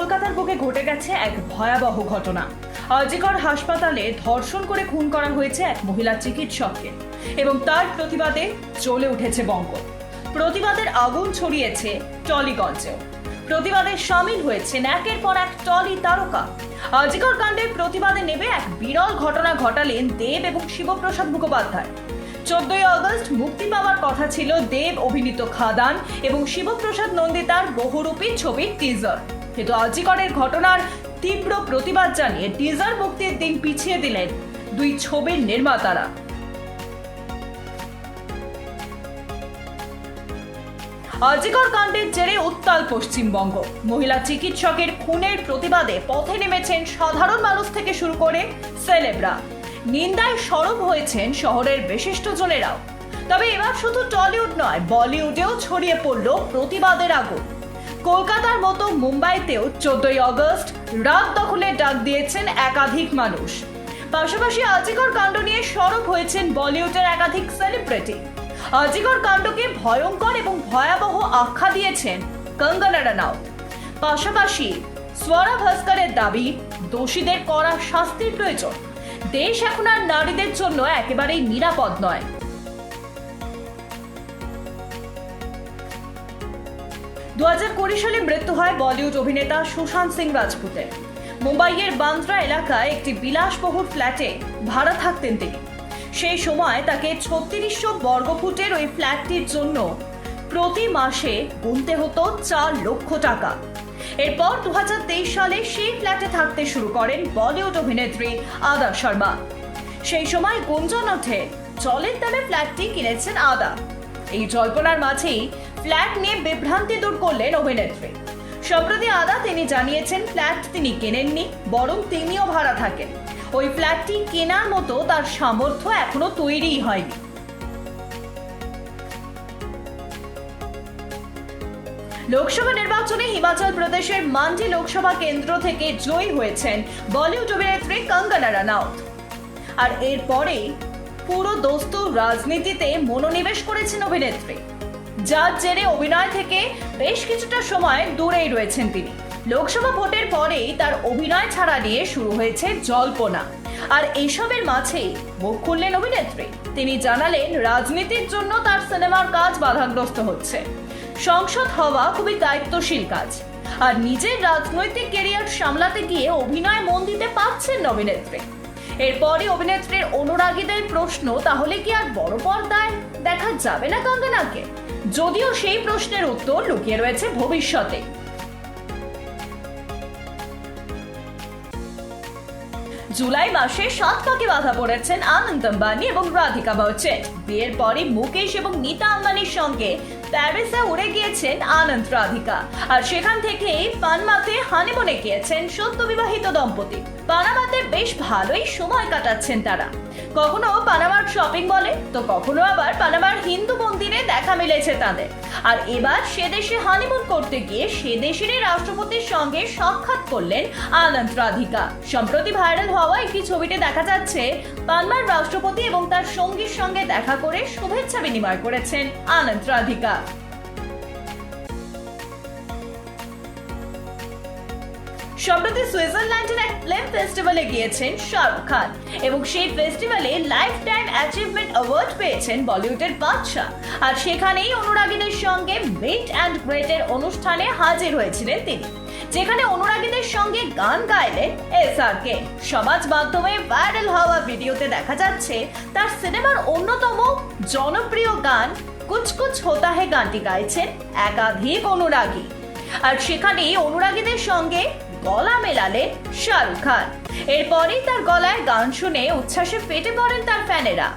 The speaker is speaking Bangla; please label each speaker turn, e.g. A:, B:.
A: কলকাতার বুকে ঘটে গেছে এক ভয়াবহ ঘটনা। আজিকর হাসপাতালে ধর্ষণ করে খুন করা হয়েছে এক মহিলা চিকিৎসককে এবং তার প্রতিবাদে চলে উঠেছে বঙ্গ। প্রতিবাদের আগুন ছড়িয়েছে টলিগঞ্জেও। প্রতিবাদে সামিল হয়েছে একের পর এক টলি তারকা। আজিকর কাণ্ডের প্রতিবাদে নেবে এক বিরল ঘটনা ঘটালেন দেব এবং শিবপ্রসাদ মুখোপাধ্যায়। চোদ্দই আগস্ট মুক্তি পাওয়ার কথা ছিল দেব অভিনীত খাদান এবং শিবপ্রসাদ নন্দিতার বহুরূপী ছবির টিজার কিন্তু আজিকরের ঘটনার তীব্র প্রতিবাদ জানিয়ে টিজার মুক্তির দিন পিছিয়ে দিলেন দুই ছবির নির্মাতারা। আজিকর কাণ্ডের জেরে উত্তাল পশ্চিমবঙ্গ। মহিলা চিকিৎসকের খুনের প্রতিবাদে পথে নেমেছেন সাধারণ মানুষ থেকে শুরু করে সেলেবরা। নিন্দায় সরব হয়েছেন শহরের বিশিষ্টজনেরাও তবে এবার শুধু টলিউড নয়, বলিউডেও ছড়িয়ে পড়ল প্রতিবাদের আগুন। কলকাতার মতো মুম্বাইতেও চোদ্দই আগস্ট রাত দখলের ডাক দিয়েছেন একাধিক মানুষ। পাশাপাশি আজিকর কাণ্ড নিয়ে সরব হয়েছেন বলিউডের একাধিক সেলিব্রিটি। আজিকর কাণ্ডকে ভয়ঙ্কর এবং ভয়াবহ আখ্যা দিয়েছেন কঙ্গনা রানাউত। পাশাপাশি স্বরা ভাস্করের দাবি, দোষীদের করা শাস্তির প্রয়োজন। দেশ এখন আর নারীদের জন্য একেবারেই নিরাপদ নয়। দু হাজার কুড়ি সালে মৃত্যু হয় বলিউড অভিনেতা সুশান্ত সিং রাজপুতের। মুম্বাইয়ের বান্দ্রা এলাকায় একটি বিলাসবহুল ফ্ল্যাটে ভাড়া থাকতেন তিনি। সেই সময় তাকে ছত্রিশশো বর্গফুটের ওই ফ্ল্যাটটির জন্য প্রতি মাসে গুনতে হতো চার লক্ষ টাকা। এরপর দু হাজার তেইশ সালে সেই ফ্ল্যাটে থাকতে শুরু করেন বলিউড অভিনেত্রী আদা শর্মা। সেই সময় গুঞ্জন ওঠে, জলের দামে ফ্ল্যাটটি কিনেছেন আদা। এই জল্পনার মাঝেই ফ্ল্যাট নিয়ে বিভ্রান্তি দূর করলেন অভিনেত্রী। সম্প্রতি আদা তিনি জানিয়েছেন, ফ্ল্যাট তিনি কেনেননি, বরং তিনিও ভাড়া থাকেন। ওই ফ্ল্যাটটি কেনার মতো তার সামর্থ্য এখনও তৈরি হয়নি। লোকসভা নির্বাচনে হিমাচল প্রদেশের মান্ডি লোকসভা কেন্দ্র থেকে জয়ী হয়েছেন বলিউড অভিনেত্রী কঙ্গনা রানাউত। আর এরপরেই পুরো দোস্ত রাজনীতিতে মনোনিবেশ করেছেন অভিনেত্রী। যার জেরে অভিনয় থেকে বেশ কিছুটা সময় দূরেই রয়েছেন তিনি। লোকসভা ভোটের পরেই তার অভিনয় ছাড়া নিয়ে শুরু হয়েছে জল্পনা। আর এসবের মাঝেই মুখ খুললেন অভিনেত্রী। তিনি জানালেন, রাজনীতির জন্য তার সিনেমার কাজ বাধাগ্রস্ত হচ্ছে। সংসদ হওয়া খুবই দায়িত্বশীল কাজ। আর নিজের রাজনৈতিক কেরিয়ার সামলাতে গিয়ে অভিনয় মন দিতে পারছেন অভিনেত্রী। এরপরই অভিনেত্রীর অনুরাগীদের প্রশ্ন, তাহলে কি আর বড় পর্দায় দেখা যাবে না কঙ্গনাকে? যদিও সেই প্রশ্নের উত্তর লুকিয়ে রয়েছে ভবিষ্যতে। জুলাই মাসে সাত পাকে বাধা পড়েছেন আনন্দ আম্বানি এবং রাধিকা বচ্চন। বিয়ের পরে মুকেশ এবং নীতা আম্বানির সঙ্গে প্যারিসে উড়ে গিয়েছেন আনন্দ রাধিকা। আর সেখান থেকেই পানমাতে হানিমুনে গিয়েছেন সদ্য বিবাহিত দম্পতি। পানামাতে বেশ ভালোই সময় কাটাচ্ছেন তারা। কখনো পানামার শপিং বলে তো কখনো আবার পানামার হিন্দু মন্দিরে দেখা মিলেছে তাদের। আর এবার সে দেশে হানিমুন করতে গিয়ে সে দেশেরই রাষ্ট্রপতির সঙ্গে সাক্ষাৎ করলেন আনন্দ রাধিকা। সম্প্রতি ভাইরাল হওয়া একটি ছবিতে দেখা যাচ্ছে পানমার রাষ্ট্রপতি এবং তার সঙ্গীর সঙ্গে দেখা করে শুভেচ্ছা বিনিময় করেছেন আনন্দ রাধিকা। সম্প্রতি সুইজারল্যান্ডের এক ফিল্ম ফেস্টিভ্যালে গিয়েছেন শাহরুখ খান, এবং সেই ফেস্টিভ্যালে লাইফ টাইম অ্যাচিভমেন্ট অ্যাওয়ার্ড পেয়েছেন বলিউডের বাদশাহ। আর সেখানেই অনুরাগীদের সঙ্গে মিট অ্যান্ড গ্রেটের অনুষ্ঠানে হাজির হয়েছিলেন তিনি, যেখানে অনুরাগীদের সঙ্গে গান গাইলেন এস আর কে। সমাজ মাধ্যমে ভাইরাল হওয়া ভিডিওতে দেখা যাচ্ছে, তার সিনেমার অন্যতম জনপ্রিয় গান কুচ হোতা হে গানটি গাইছেন একাধিক অনুরাগী। আর সেখানেই অনুরাগীদের সঙ্গে গলা মেলালেন শাহরুখ খান। এরপরেই তার গলায় গান শুনে উচ্ছ্বাসে ফেটে পড়েন তার ফ্যানেরা।